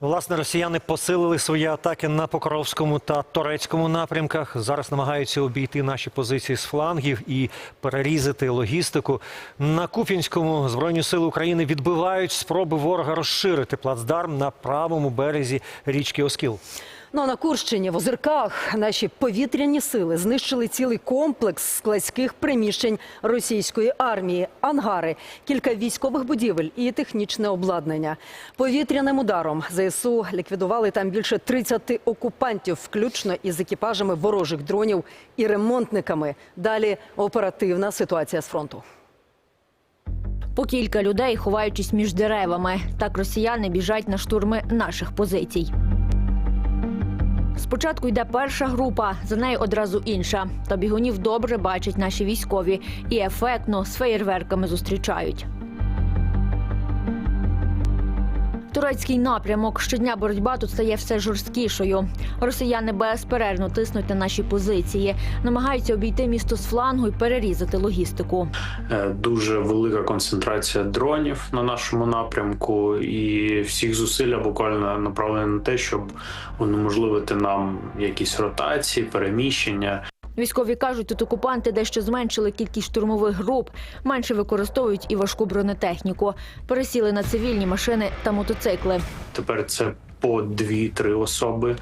Власне, росіяни посилили свої атаки на Покровському та Торецькому напрямках. Зараз намагаються обійти наші позиції з флангів і перерізати логістику. На Куп'янському збройні сили України відбивають спроби ворога розширити плацдарм на правому березі річки Оскіл. Ну а на Курщині в Озерках наші повітряні сили знищили цілий комплекс складських приміщень російської армії, ангари, кілька військових будівель і технічне обладнання. Повітряним ударом ЗСУ ліквідували там більше 30 окупантів, включно із екіпажами ворожих дронів і ремонтниками. Далі оперативна ситуація з фронту. По кілька людей, ховаючись між деревами. Так росіяни біжать на штурми наших позицій. Спочатку йде перша група, за нею одразу інша. Та бігунів добре бачать наші військові і ефектно з феєрверками зустрічають. Турецький напрямок щодня боротьба тут стає все жорсткішою. Росіяни безперервно тиснуть на наші позиції, намагаються обійти місто з флангу і перерізати логістику. Е, дуже велика концентрація дронів на нашому напрямку, і всіх зусилля буквально направлені на те, щоб унеможливити нам якісь ротації, переміщення. Військові кажуть, тут окупанти дещо зменшили кількість штурмових груп, менше використовують і важку бронетехніку, пересіли на цивільні машини та мотоцикли. Тепер це по дві-три особи,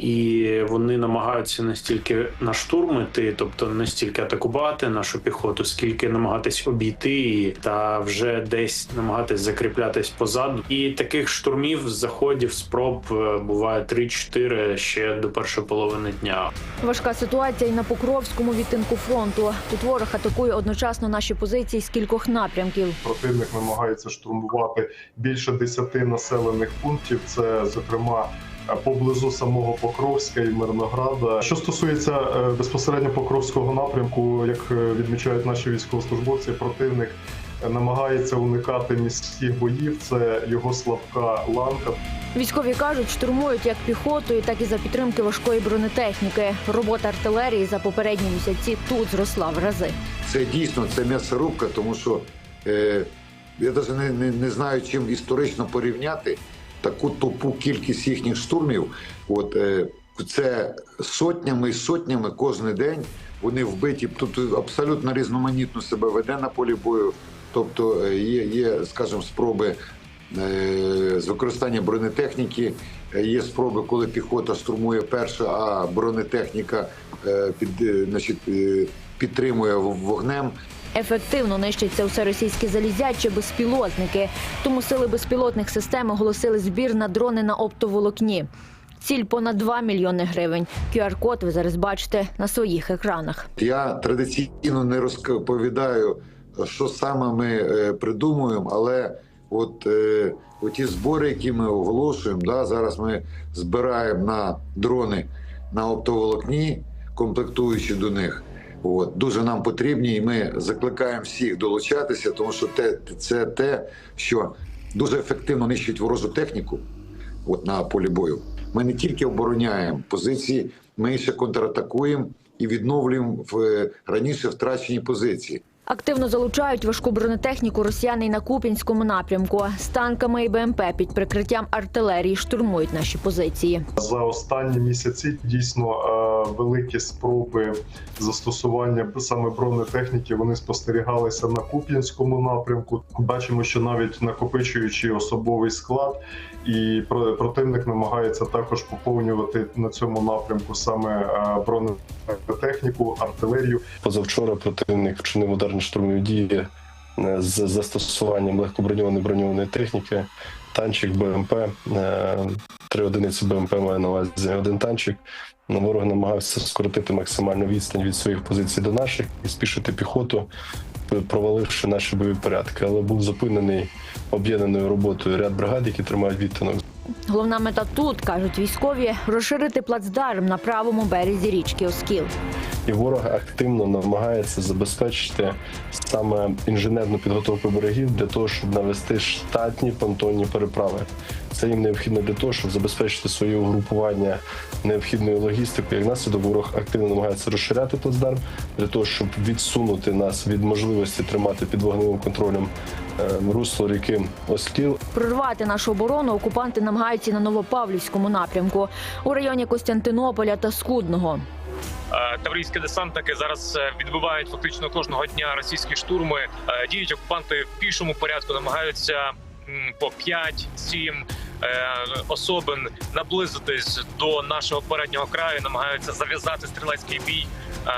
і вони намагаються не стільки на штурм іти, тобто не стільки атакувати нашу піхоту, скільки намагатись обійти її та вже десь намагатись закріплятись позаду. І таких штурмів, заходів, спроб е, буває 3-4 ще до першої половини дня. Важка ситуація і на Покровському відтинку фронту. Тут ворог атакує одночасно наші позиції з кількох напрямків. Противник намагається штурмувати більше 10 населених пунктів. Це зокрема поблизу самого Покровська і Мирнограда. Що стосується е, безпосередньо Покровського напрямку, як е, відмічають наші військовослужбовці, противник е, намагається уникати міських боїв. Це його слабка ланка. Військові кажуть, штурмують як піхотою, так і за підтримки важкої бронетехніки. Робота артилерії за попередні місяці тут зросла в рази. Це дійсно це м'ясорубка, тому що е, я навіть не, не, не знаю, чим історично порівняти таку тупу кількість їхніх штурмів. От е, це сотнями і сотнями кожен день вони вбиті. Тут абсолютно різноманітно себе веде на полі бою. Тобто е, є, є скажімо, спроби е, з використання бронетехніки. Є спроби, коли піхота штурмує перша, а бронетехніка під, значить, підтримує вогнем. Ефективно нищиться усе російське залізяче безпілотники. Тому сили безпілотних систем оголосили збір на дрони на оптоволокні. Ціль понад 2 мільйони гривень. QR-код ви зараз бачите на своїх екранах. Я традиційно не розповідаю, що саме ми е, придумуємо, але от е, ті збори, які ми оголошуємо, да, зараз ми збираємо на дрони на оптоволокні, комплектуючи до них. От, дуже нам потрібні, і ми закликаємо всіх долучатися, тому що те, це те, що дуже ефективно нищить ворожу техніку от, на полі бою. Ми не тільки обороняємо позиції, ми ще контратакуємо і відновлюємо в раніше втрачені позиції. Активно залучають важку бронетехніку росіяни на Куп'янському напрямку. З танками і БМП під прикриттям артилерії штурмують наші позиції. За останні місяці дійсно е, великі спроби застосування саме бронетехніки вони спостерігалися на Куп'янському напрямку. Бачимо, що навіть накопичуючи особовий склад, і про- противник намагається також поповнювати на цьому напрямку саме е, бронетехніку, артилерію. Позавчора противник вчинив ударні штурмові дії е, з застосуванням легкоброньованої броньованої техніки, танчик БМП, е, три одиниці БМП має на увазі один танчик. Ворог намагався скоротити максимальну відстань від своїх позицій до наших і спішити піхоту, проваливши наші бойові порядки, але був зупинений об'єднаною роботою ряд бригад, які тримають відтинок. Головна мета тут кажуть військові розширити плацдарм на правому березі річки Оскіл. і ворог активно намагається забезпечити саме інженерну підготовку берегів для того, щоб навести штатні понтонні переправи. Це їм необхідно для того, щоб забезпечити своє угрупування необхідною логістикою. Як наслідок ворог активно намагається розширяти плацдарм для того, щоб відсунути нас від можливості тримати під вогневим контролем русло ріки Оскіл. Прорвати нашу оборону окупанти намагаються на Новопавлівському напрямку у районі Костянтинополя та Скудного. Е, Таврійські десантники зараз е, відбивають фактично кожного дня російські штурми. Е, Діють окупанти в пішому порядку, намагаються по 5-7 особин наблизитись до нашого переднього краю, намагаються зав'язати стрілецький бій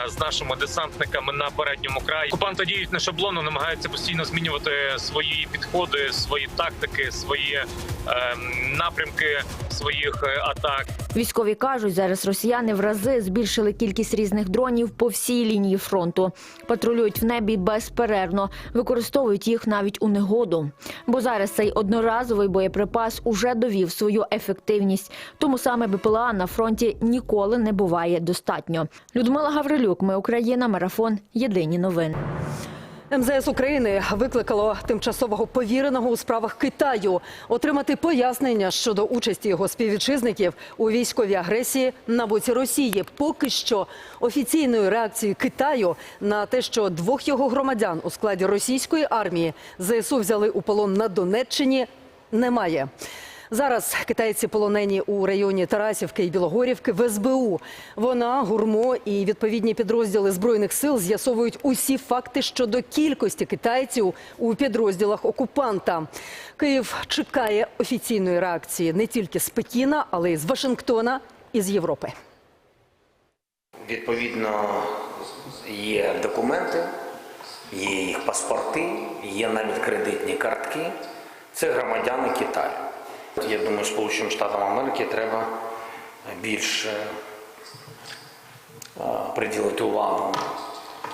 з нашими десантниками на передньому краї. Окупанти діють не шаблонно, намагаються постійно змінювати свої підходи, свої тактики, свої е, напрямки своїх е, атак. Військові кажуть, зараз росіяни в рази збільшили кількість різних дронів по всій лінії фронту. Патрулюють в небі безперервно, використовують їх навіть у негоду. Бо зараз цей одноразовий боєприпас уже довів свою ефективність. Тому саме БПЛА на фронті ніколи не буває достатньо. Людмила Гаврилюк, ми Україна, марафон. Єдині новини. МЗС України викликало тимчасового повіреного у справах Китаю отримати пояснення щодо участі його співвітчизників у військовій агресії на боці Росії. Поки що офіційної реакції Китаю на те, що двох його громадян у складі російської армії ЗСУ взяли у полон на Донеччині, немає. Зараз китайці полонені у районі Тарасівки і Білогорівки в СБУ. Вона, гурмо і відповідні підрозділи збройних сил з'ясовують усі факти щодо кількості китайців у підрозділах окупанта. Київ чекає офіційної реакції не тільки з Пекіна, але й з Вашингтона і з Європи. Відповідно, є документи, є їх паспорти, є навіть кредитні картки. Це громадяни Китаю. Я думаю, Сполученим Штатам Америки треба більше е, приділити увагу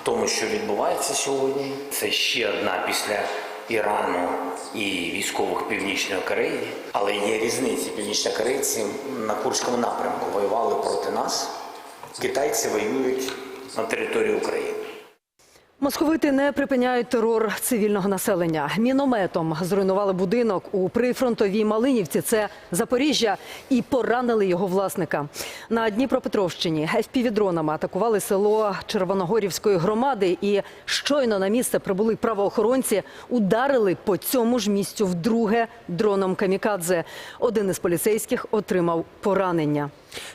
тому, що відбувається сьогодні. Це ще одна після Ірану і військових Північної Кореї. Але є різниці. Північнокорейці на Курському напрямку воювали проти нас. Китайці воюють на території України. Московити не припиняють терор цивільного населення. Мінометом зруйнували будинок у прифронтовій Малинівці. Це Запоріжжя, і поранили його власника. На Дніпропетровщині FPV-дронами атакували село Червоногорівської громади. І щойно на місце прибули правоохоронці, ударили по цьому ж місцю вдруге дроном камікадзе. Один із поліцейських отримав поранення.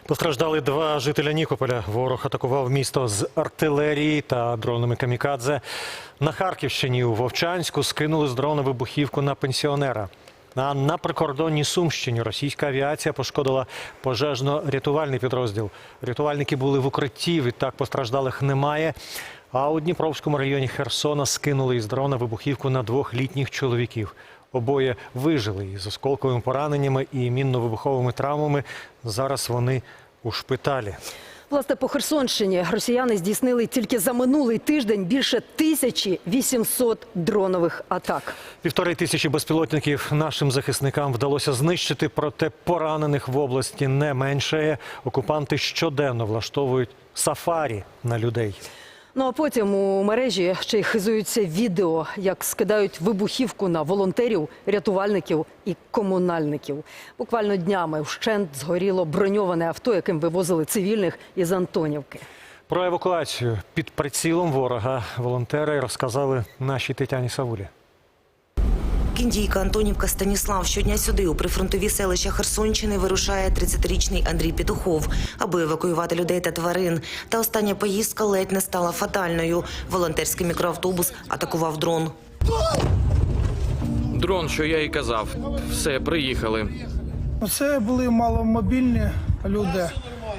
Постраждали два жителя Нікополя. Ворог атакував місто з артилерії та дронами камікадзе. На Харківщині у Вовчанську скинули з дрона вибухівку на пенсіонера. А на прикордонній Сумщині російська авіація пошкодила пожежно-рятувальний підрозділ. Рятувальники були в укритті, відтак постраждалих немає. А у Дніпровському районі Херсона скинули із дрона вибухівку на двох літніх чоловіків. Обоє вижили із осколковими пораненнями і мінно-вибуховими травмами. Зараз вони у шпиталі. Власне, по Херсонщині росіяни здійснили тільки за минулий тиждень більше 1800 дронових атак. Півтори тисячі безпілотників нашим захисникам вдалося знищити, проте поранених в області не менше. Окупанти щоденно влаштовують сафарі на людей. Ну а потім у мережі ще й хизуються відео, як скидають вибухівку на волонтерів, рятувальників і комунальників. Буквально днями вщент згоріло броньоване авто, яким вивозили цивільних із Антонівки. Про евакуацію під прицілом ворога волонтери розказали нашій Тетяні Савулі. Кіндійка Антонівка Станіслав щодня сюди, у прифронтові селища Херсонщини, вирушає 30-річний Андрій Петухов, аби евакуювати людей та тварин. Та остання поїздка ледь не стала фатальною. Волонтерський мікроавтобус атакував дрон. Дрон, що я і казав. Все, приїхали. Це були маломобільні люди.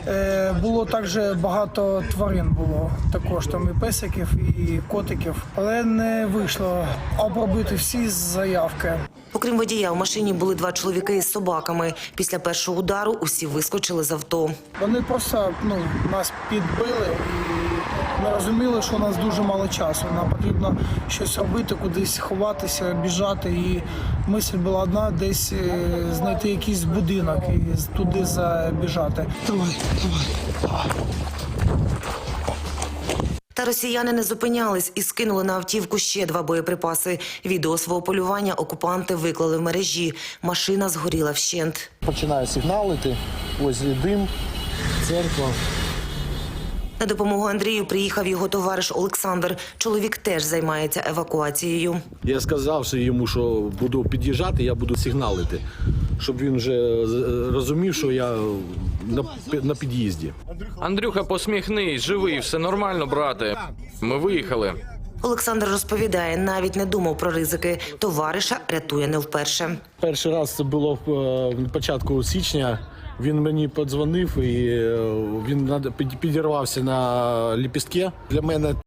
Е, Було також багато тварин було також там і песиків, і котиків, але не вийшло обробити всі заявки. Окрім водія, в машині були два чоловіки із собаками. Після першого удару усі вискочили з авто. Вони просто ну, нас підбили і ми розуміли, що у нас дуже мало часу. Нам потрібно щось робити, кудись ховатися, біжати. І мисль була одна десь е, знайти якийсь будинок і туди забіжати. Давай, давай. Та росіяни не зупинялись і скинули на автівку ще два боєприпаси. Відео свого полювання окупанти виклали в мережі. Машина згоріла вщент. Починає сигналити. Ось дим, церква. На допомогу Андрію приїхав його товариш Олександр. Чоловік теж займається евакуацією. Я сказав що йому, що буду під'їжджати, я буду сигналити, щоб він вже е, розумів, що я на, на під'їзді. Андрюха, посміхнись, живий, все нормально, брате. Ми виїхали. Олександр розповідає, навіть не думав про ризики. Товариша рятує не вперше. Перший раз це було е, на початку січня. Він мені подзвонив і е, він підірвався на ліпістки. Для мене